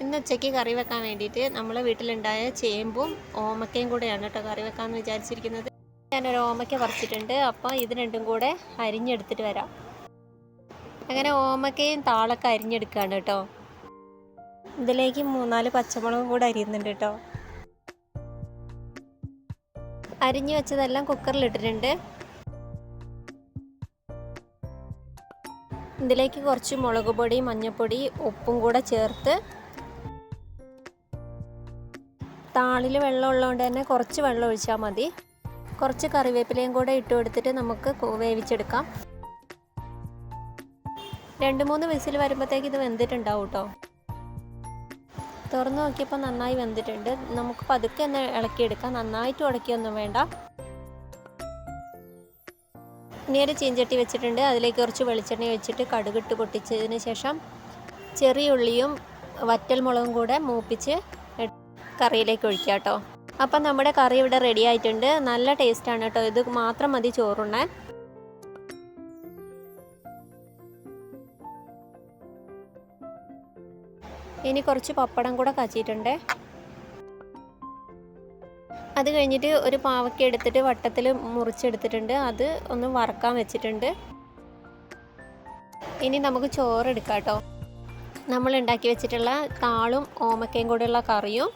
ഇന്ന് ഉച്ചയ്ക്ക് കറി വെക്കാൻ വേണ്ടിയിട്ട് നമ്മൾ വീട്ടിലുണ്ടായ ചേമ്പും ഓമക്കയും കൂടെയാണ് കേട്ടോ കറി വെക്കാമെന്ന് വിചാരിച്ചിരിക്കുന്നത്. ഞാനൊരു ഓമയ്ക്ക പറിച്ചിട്ടുണ്ട്. അപ്പോൾ ഇത് രണ്ടും കൂടെ അരിഞ്ഞെടുത്തിട്ട് വരാം. അങ്ങനെ ഓമക്കയും താളൊക്കെ അരിഞ്ഞെടുക്കുകയാണ് കേട്ടോ. ഇതിലേക്ക് മൂന്നാൽ പച്ചമുളകും കൂടെ അരിയുന്നുണ്ട് കേട്ടോ. അരിഞ്ഞു വെച്ചതെല്ലാം കുക്കറിൽ ഇട്ടിട്ടുണ്ട്. ഇതിലേക്ക് കുറച്ച് മുളക് പൊടി മഞ്ഞൾപ്പൊടി ഉപ്പും കൂടെ ചേർത്ത് താളിൽ വെള്ളം ഉള്ളതുകൊണ്ട് തന്നെ കുറച്ച് വെള്ളം ഒഴിച്ചാൽ മതി. കുറച്ച് കറിവേപ്പിലയും കൂടെ ഇട്ട് കൊടുത്തിട്ട് നമുക്ക് വേവിച്ചെടുക്കാം. രണ്ട് മൂന്ന് വിസിൽ വരുമ്പോഴത്തേക്ക് ഇത് വെന്തിട്ടുണ്ടാവും കേട്ടോ. തുറന്നു നോക്കിയപ്പോൾ നന്നായി വെന്തിട്ടുണ്ട്. നമുക്ക് പതുക്കെ ഒന്ന് ഇളക്കിയെടുക്കാം. നന്നായിട്ട് ഉടക്കിയൊന്നും വേണ്ട. ഇനി ഒരു ചീഞ്ചട്ടി വെച്ചിട്ടുണ്ട്. അതിലേക്ക് കുറച്ച് വെളിച്ചെണ്ണ വെച്ചിട്ട് കടുകിട്ട് പൊട്ടിച്ചതിന് ശേഷം ചെറിയ ഉള്ളിയും വറ്റൽ മുളകും കൂടെ മൂപ്പിച്ച് കറിയിലേക്ക് ഒഴിക്കുക കേട്ടോ. അപ്പം നമ്മുടെ കറി ഇവിടെ റെഡി ആയിട്ടുണ്ട്. നല്ല ടേസ്റ്റാണ് കേട്ടോ. ഇത് മാത്രം മതി ചോറുണ്ണാൻ. ഇനി കുറച്ച് പപ്പടം കൂടെ കാച്ചിട്ടുണ്ട് അത് കഴിഞ്ഞിട്ട് ഒരു പാവയ്ക്ക എടുത്തിട്ട് വട്ടത്തിൽ മുറിച്ചെടുത്തിട്ടുണ്ട്. അത് ഒന്ന് വറക്കാൻ വെച്ചിട്ടുണ്ട്. ഇനി നമുക്ക് ചോറ് എടുക്കാം കേട്ടോ. നമ്മൾ ഉണ്ടാക്കി വെച്ചിട്ടുള്ള താളും ഓമക്കയും കൂടെയുള്ള കറിയും.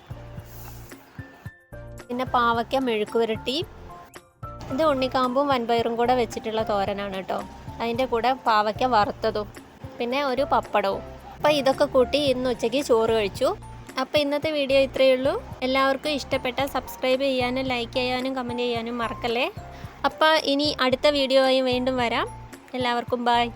പിന്നെ പാവയ്ക്ക മെഴുക്ക് പുരട്ടി. ഇത് ഉണ്ണിക്കാമ്പും വൻപയറും കൂടെ വെച്ചിട്ടുള്ള തോരനാണ് കേട്ടോ. അതിന്റെ കൂടെ പാവയ്ക്ക വറുത്തതും പിന്നെ ഒരു പപ്പടവും. അപ്പോൾ ഇതൊക്കെ കൂട്ടി ഇന്ന് ഉച്ചയ്ക്ക് ചോറ് കഴിച്ചു. അപ്പോൾ ഇന്നത്തെ വീഡിയോ ഇത്രയേ ഉള്ളൂ. എല്ലാവർക്കും ഇഷ്ടപ്പെട്ട സബ്സ്ക്രൈബ് ചെയ്യാനും ലൈക്ക് ചെയ്യാനും കമന്റ് ചെയ്യാനും മറക്കല്ലേ. അപ്പോൾ ഇനി അടുത്ത വീഡിയോ ആയി വീണ്ടും വരാം. എല്ലാവർക്കും ബായ്